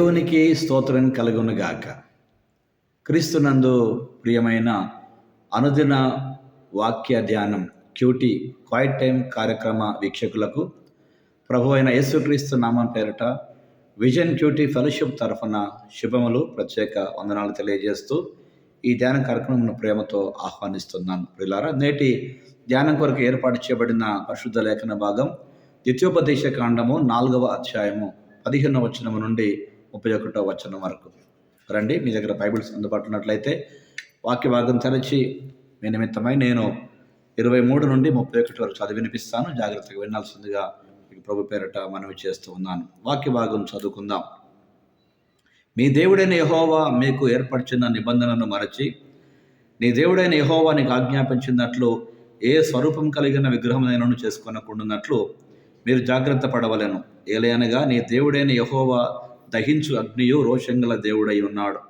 దేవునికి స్తోత్రం కలుగునుగాక. క్రీస్తునందు ప్రియమైన అనుదిన వాక్య ధ్యానం క్యూటీ క్వైట్ టైం కార్యక్రమ వీక్షకులకు ప్రభు అయిన యేసుక్రీస్తు నామం పేరిట విజన్ క్యూటీ ఫెలోషిప్ తరఫున శుభములు ప్రత్యేక వందనాలు తెలియజేస్తూ ఈ ధ్యాన కార్యక్రమం ప్రేమతో ఆహ్వానిస్తున్నాను. ప్రిలారా నేటి ధ్యానం కొరకు ఏర్పాటు చేయబడిన పరిశుద్ధ లేఖన భాగం ద్వితీయోపదేశ కాండము నాలుగవ అధ్యాయము పదిహేనవ వచనము నుండి ముప్పై ఒకటో వచనం వరకు. రండి మీ దగ్గర బైబిల్స్ అందుబాటులో ఉన్నట్లయితే వాక్య భాగం తెరచి మీ నిమిత్తమై నేను ఇరవై మూడు నుండి ముప్పై ఒకటి వరకు చదివి వినిపిస్తాను. జాగ్రత్తగా వినాల్సిందిగా మీకు ప్రభు పేరట మనవి చేస్తూ ఉన్నాను. వాక్య భాగం చదువుకుందాం. మీ దేవుడైన యహోవా మీకు ఏర్పరిచిన నిబంధనను మరచి నీ దేవుడైన యహోవా నీకు ఆజ్ఞాపించినట్లు ఏ స్వరూపం కలిగిన విగ్రహమైనను చేసుకొనకుండానట్లు మీరు జాగ్రత్త పడవలను. ఏలయనగా నీ దేవుడైన యహోవా దహించు అగ్నియు రోషంగల దేవుడై ఉన్నాడు.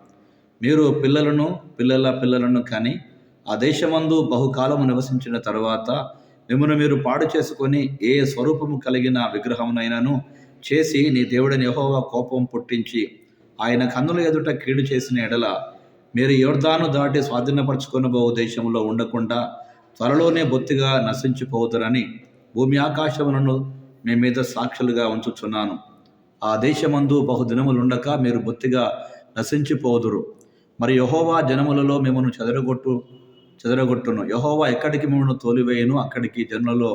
మీరు పిల్లలను పిల్లల పిల్లలను కానీ ఆ దేశమందు బహుకాలము నివసించిన తరువాత మిమ్మల్ని మీరు పాడు చేసుకొని ఏ స్వరూపము కలిగిన విగ్రహమునైనను చేసి నీ దేవుడని యహోవా కోపం పుట్టించి ఆయన కన్నుల ఎదుట కీడు చేసిన ఎడల మీరు యోర్దాను దాటి స్వాధీనపరచుకొనబో దేశంలో ఉండకుండా త్వరలోనే బొత్తిగా నశించిపోతురని భూమి ఆకాశములను మీ మీద సాక్షులుగా ఉంచుచున్నాను. ఆ దేశమందు బహుదినములుండక మీరు బొత్తిగా నశించిపోదురు. మరి యహోవా జనములలో మిమ్మల్ని చెదరగొట్టు చెదరగొట్టును. యహోవా ఎక్కడికి మిమ్మల్ని తోలివేయను? అక్కడికి జనులలో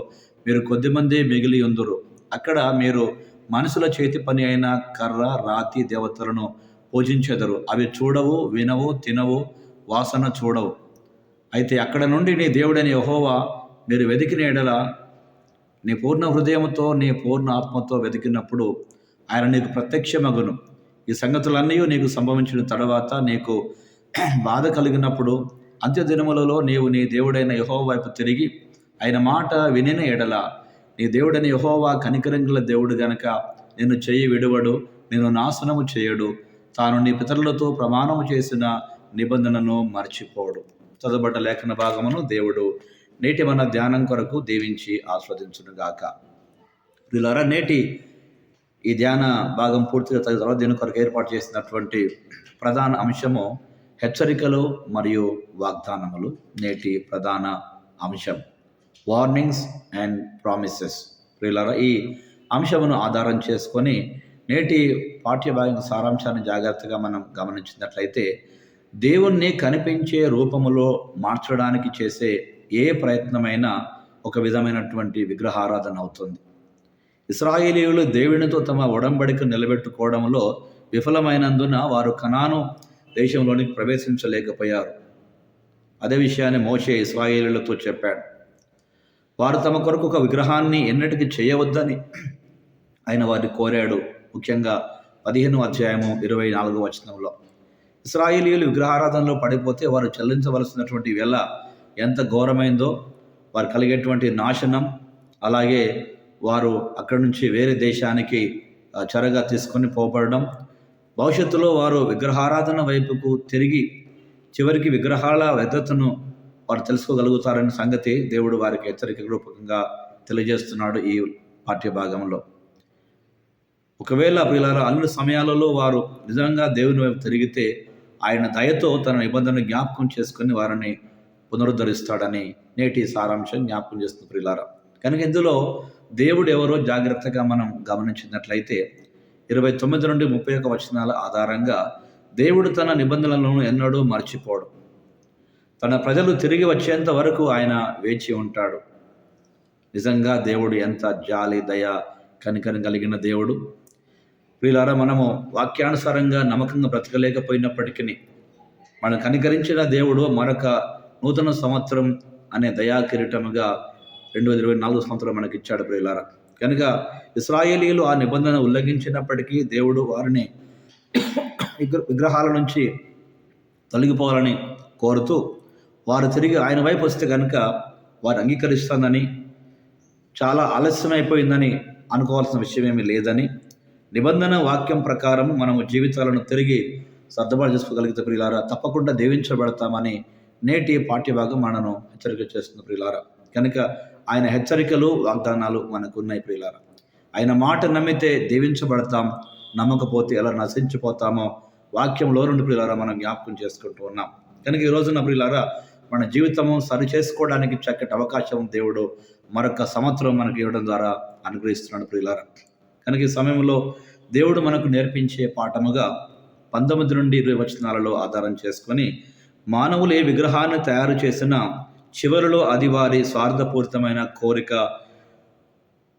మీరు కొద్దిమంది మిగిలి ఉందురు అక్కడ మీరు మనుషుల చేతి పని అయిన కర్ర రాతి దేవతలను పూజించెదరు. అవి చూడవు వినవు తినవు వాసన చూడవు. అయితే అక్కడ నుండి నీ దేవుడైన యహోవా మీరు వెతికిన ఎడల నీ పూర్ణ హృదయంతో నీ పూర్ణ ఆత్మతో వెతికినప్పుడు ఆయన నీకు ప్రత్యక్షమగును. ఈ సంగతులన్నీ నీకు సంభవించిన తర్వాత నీకు బాధ కలిగినప్పుడు అంత్యదినములలో నీవు నీ దేవుడైన యహో వైపు తిరిగి ఆయన మాట వినిన ఎడల నీ దేవుడైన యహోవా కనికరంగుల దేవుడు గనక నిన్ను చెయ్యి విడువడు నేను నాశనము చేయడు తాను నీ పితరులతో ప్రమాణము చేసిన నిబంధనను మర్చిపోడు. చదవబడ్డ లేఖన భాగమును దేవుడు నేటి మన ధ్యానం కొరకు దీవించి ఆస్వాదించునుగాక. వీళ్ళారా నేటి ఈ ధ్యాన భాగం పూర్తిగా తగిన తర్వాత దీని కొరకు ఏర్పాటు చేసినటువంటి ప్రధాన అంశము హెచ్చరికలు మరియు వాగ్దానములు. నేటి ప్రధాన అంశం. వార్నింగ్స్ అండ్ ప్రామిసెస్ ప్రియులారా ఈ అంశమును ఆధారం చేసుకొని నేటి పాఠ్యభాగం సారాంశాన్ని జాగ్రత్తగా మనం గమనించినట్లయితే దేవుణ్ణి కనిపించే రూపములో మార్చడానికి చేసే ఏ ప్రయత్నమైనా ఒక విధమైనటువంటి విగ్రహారాధన అవుతుంది. ఇస్రాయేలీయులు దేవునితో తమ ఒడంబడిక నిలబెట్టుకోవడంలో విఫలమైనందున వారు కనాను దేశంలోనికి ప్రవేశించలేకపోయారు. అదే విషయాన్ని మోషే ఇస్రాయేలీలతో చెప్పాడు. వారు తమ కొరకు ఒక విగ్రహాన్ని ఎన్నటికీ చేయవద్దని ఆయన వారిని కోరాడు. ముఖ్యంగా పదిహేను అధ్యాయము ఇరవై నాలుగు వచనంలో. ఇస్రాయేలీయులు విగ్రహారాధనలో పడిపోతే వారు చెల్లించవలసినటువంటి వేళ ఎంత ఘోరమైందో వారు కలిగేటువంటి నాశనం అలాగే వారు అక్కడి నుంచి వేరే దేశానికి చరగా చెరగా తీసుకొని పోబడడం. భవిష్యత్తులో వారు విగ్రహారాధన వైపుకు తిరిగి చివరికి విగ్రహాల వ్యర్థతను వారు తెలుసుకోగలుగుతారనే సంగతి దేవుడు వారికి హెచ్చరిక రూపకంగా తెలియజేస్తున్నాడు ఈ పాఠ్యభాగంలో. ఒకవేళ పిల్లల అన్ని సమయాలలో వారు నిజంగా దేవుని వైపు తిరిగితే ఆయన దయతో తన నిబంధనను జ్ఞాపకం చేసుకుని వారిని పునరుద్ధరిస్తాడని నేటి సారాంశం జ్ఞాపకం చేస్తుంది ప్రియులారా. కనుక ఇందులో దేవుడు ఎవరో జాగ్రత్తగా మనం గమనించినట్లయితే ఇరవై తొమ్మిది నుండి ముప్పై ఒక వచనాల ఆధారంగా దేవుడు తన నిబంధనలను ఎన్నడూ మర్చిపోడు. తన ప్రజలు తిరిగి వచ్చేంత వరకు ఆయన వేచి ఉంటాడు. నిజంగా దేవుడు ఎంత జాలి దయ కనికరం కలిగిన దేవుడు. వీళ్ళారా మనము వాక్యానుసారంగా నమ్మకంగా బ్రతకలేకపోయినప్పటికీ మనం కనికరించిన దేవుడు మరొక నూతన సంవత్సరం అనే దయా కిరీటముగా రెండు వేల ఇరవై నాలుగు సంవత్సరం మనకి ఇచ్చాడు ప్రియులారా. కనుక ఇస్రాయేలీలు ఆ నిబంధన ఉల్లంఘించినప్పటికీ దేవుడు వారిని విగ్ర విగ్రహాల నుంచి తొలగిపోవాలని కోరుతూ వారు తిరిగి ఆయన వైపు వస్తే కనుక వారు అంగీకరిస్తానని చాలా ఆలస్యమైపోయిందని అనుకోవాల్సిన విషయం ఏమీ లేదని నిబంధన వాక్యం ప్రకారం మనము జీవితాలను తిరిగి సర్దుబాటు చేసుకోగలిగితే ప్రియులారా తప్పకుండా దేవించబడతామని నేటి పాఠ్యభాగం మనను హెచ్చరిక చేస్తుంది ప్రియులారా. కనుక ఆయన హెచ్చరికలు వాగ్దానాలు మనకు ఉన్నాయి ప్రియులారా. ఆయన మాట నమ్మితే దీవించబడతాం నమ్మకపోతే ఎలా నశించిపోతామో వాక్యంలో రెండు ప్రియులారా మనం జ్ఞాపకం చేసుకుంటూ ఉన్నాం. కనుక ఈ రోజున ప్రియులారా మన జీవితము సరి చేసుకోవడానికి చక్కటి అవకాశం దేవుడు మరొక సంవత్సరం మనకు ఇవ్వడం ద్వారా అనుగ్రహిస్తున్నాడు ప్రియులారా. కనుక ఈ సమయంలో దేవుడు మనకు నేర్పించే పాఠముగా పంతొమ్మిది నుండి ఇరవై వచనాలలో ఆధారం చేసుకొని మానవులు ఏ విగ్రహాన్ని తయారు చేసినా చివరిలో అది వారి స్వార్థపూరితమైన కోరిక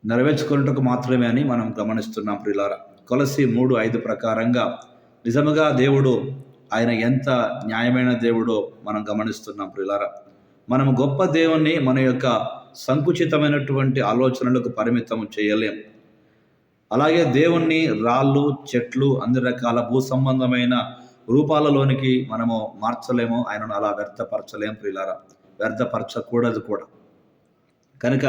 నెరవేర్చుకున్నట్టుకు మాత్రమే అని మనం గమనిస్తున్నాం ప్రియులారా కొలసి మూడు ఐదు ప్రకారంగా నిజముగా దేవుడు ఆయన ఎంత న్యాయమైన దేవుడో మనం గమనిస్తున్నాం ప్రియులారా మనం గొప్ప దేవుణ్ణి మన యొక్క సంకుచితమైనటువంటి ఆలోచనలకు పరిమితం చేయలేం. అలాగే దేవుణ్ణి రాళ్ళు చెట్లు అన్ని రకాల భూ సంబంధమైన రూపాలలోనికి మనము మార్చలేము. ఆయనను అలా వ్యర్థపరచలేం ప్రియులారా వ్యర్థపరచకూడదు కూడా. కనుక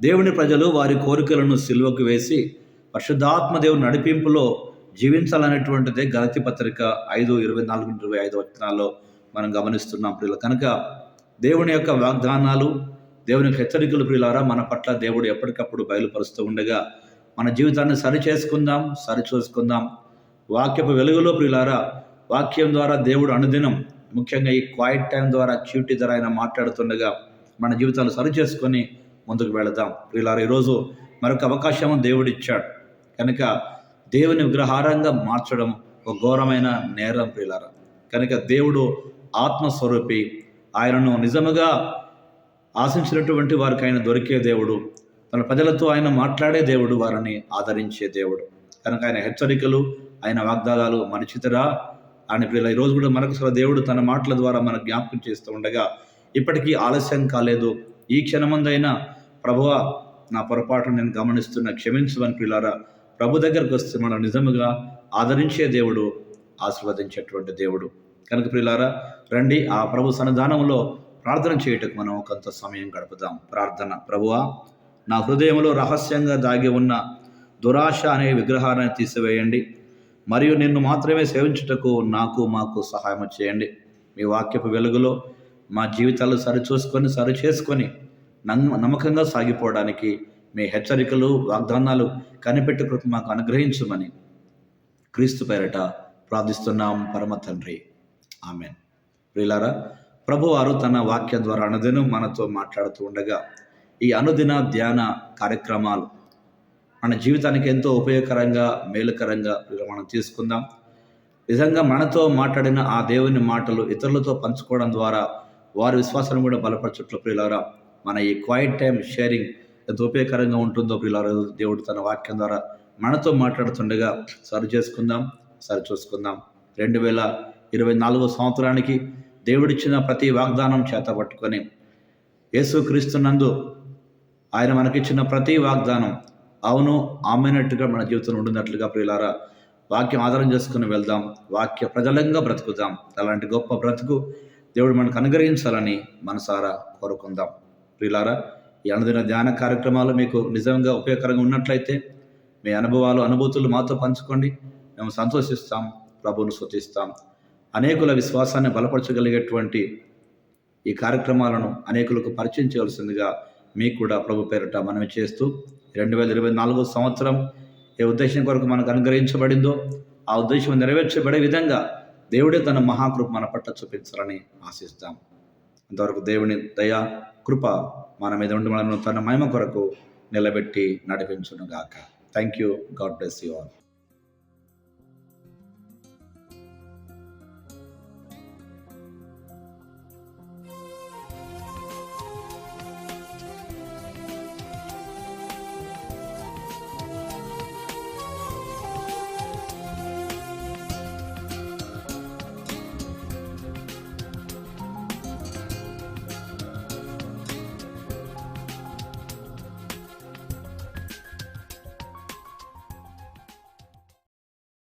దేవుని ప్రజలు వారి కోరికలను సిల్వకు వేసి పరిశుద్ధాత్మ దేవుని నడిపింపులో జీవించాలనేటువంటిదే గలతి పత్రిక ఐదు ఇరవై నాలుగు ఇరవై ఐదు వచనాల్లో మనం గమనిస్తున్నాం ప్రియులు. కనుక దేవుని యొక్క వాగ్దానాలు దేవుని యొక్క హెచ్చరికలు ప్రియులారా మన పట్ల దేవుడు ఎప్పటికప్పుడు బయలుపరుస్తూ ఉండగా మన జీవితాన్ని సరి చేసుకుందాం సరి చూసుకుందాం వాక్యపు వెలుగులో ప్రియులారా వాక్యం ద్వారా దేవుడు అనుదినం ముఖ్యంగా ఈ క్వైట్ టైం ద్వారా క్యూటీ ద్వారా ఆయన మాట్లాడుతుండగా మన జీవితాలు సరి చేసుకొని ముందుకు వెళదాం. ప్రియులారు ఈరోజు మరొక అవకాశం దేవుడిచ్చాడు కనుక దేవుని విగ్రహారంగా మార్చడం ఒక ఘోరమైన నేరం ప్రియులారా. కనుక దేవుడు ఆత్మస్వరూపి ఆయనను నిజముగా ఆశించినటువంటి వారికి ఆయన దొరికే దేవుడు తన ప్రజలతో ఆయన మాట్లాడే దేవుడు వారిని ఆదరించే దేవుడు. కనుక ఆయన హెచ్చరికలు ఆయన వాగ్దానాలు మరిచితరా? అని ప్రియుల ఈరోజు కూడా మరొకసారి దేవుడు తన మాటల ద్వారా మనకు జ్ఞాపకం చేస్తూ ఉండగా ఇప్పటికీ ఆలస్యం కాలేదు. ఈ క్షణమందైనా ప్రభువ నా పొరపాటు నేను గమనిస్తున్న క్షమించమని పిల్లారా ప్రభు దగ్గరకు వస్తే మనం నిజముగా ఆదరించే దేవుడు ఆశీర్వదించేటువంటి దేవుడు. కనుక ప్రియులారా రండి ఆ ప్రభు సన్నిధానంలో ప్రార్థన చేయుటకు మనం కొంత సమయం గడుపుదాం. ప్రార్థన. ప్రభువా నా హృదయంలో రహస్యంగా దాగి ఉన్న దురాశ అనే విగ్రహాన్ని తీసివేయండి. మరియు నిన్ను మాత్రమే సేవించుటకు నాకు మాకు సహాయం చేయండి. మీ వాక్యపు వెలుగులో మా జీవితాలు సరిచూసుకొని సరి చేసుకొని నమ్మ నమ్మకంగా సాగిపోవడానికి మీ హెచ్చరికలు వాగ్దానాలు కనిపెట్టు కృప మాకు అనుగ్రహించమని క్రీస్తు పేరట ప్రార్థిస్తున్నాం. పరమ తండ్రి. ఆమెన్. ప్రియులారా ప్రభువారు తన వాక్యం ద్వారా అనుదినం మనతో మాట్లాడుతూ ఉండగా ఈ అనుదిన ధ్యాన కార్యక్రమాలు మన జీవితానికి ఎంతో ఉపయోగకరంగా మేలుకరంగా మనం తీసుకుందాం. నిజంగా మనతో మాట్లాడిన ఆ దేవుని మాటలు ఇతరులతో పంచుకోవడం ద్వారా వారి విశ్వాసాన్ని కూడా బలపరచట్లు ప్రియులారా. మన ఈ క్వైట్ టైం షేరింగ్ ఎంత ఉపయోగకరంగా ఉంటుందో ప్రియులారా దేవుడు తన వాక్యం ద్వారా మనతో మాట్లాడుతుండగా సరి చేసుకుందాం సరి చూసుకుందాం. రెండు వేల ఇరవై నాలుగో సంవత్సరానికి దేవుడిచ్చిన ప్రతి వాగ్దానం చేత పట్టుకొని యేసుక్రీస్తునందు ఆయన మనకిచ్చిన ప్రతి వాగ్దానం అవును ఆమెనట్టుగా మన జీవితంలో ఉండినట్లుగా ప్రియులారా వాక్యం ఆధారం చేసుకుని వెళ్దాం వాక్య ప్రజలంగా బ్రతుకుదాం. అలాంటి గొప్ప బ్రతుకు దేవుడు మనకు అనుగ్రహించాలని మనసారా కోరుకుందాం. ప్రియులారా ఈ అనుదిన ధ్యాన కార్యక్రమాలు మీకు నిజంగా ఉపయోగకరంగా ఉన్నట్లయితే మీ అనుభవాలు అనుభూతులు మాతో పంచుకోండి. మేము సంతోషిస్తాం ప్రభువును సూచిస్తాం అనేకుల విశ్వాసాన్ని బలపరచగలిగేటువంటి ఈ కార్యక్రమాలను అనేకులకు పరిచయం చేయవలసిందిగా మీకు కూడా ప్రభు పేరిట మనవి చేస్తూ రెండు వేల ఇరవై నాలుగో సంవత్సరం ఏ ఉద్దేశం కొరకు మనకు అనుగ్రహించబడిందో ఆ ఉద్దేశం నెరవేర్చబడే విధంగా దేవుడే తన మహాకృప మన పట్ల చూపించాలని ఆశిస్తాం. అంతవరకు దేవుని దయ కృప మన మీద ఉండి మనను తన మహిమ కొరకు నిలబెట్టి నడిపించునుగాక. Thank you God bless you all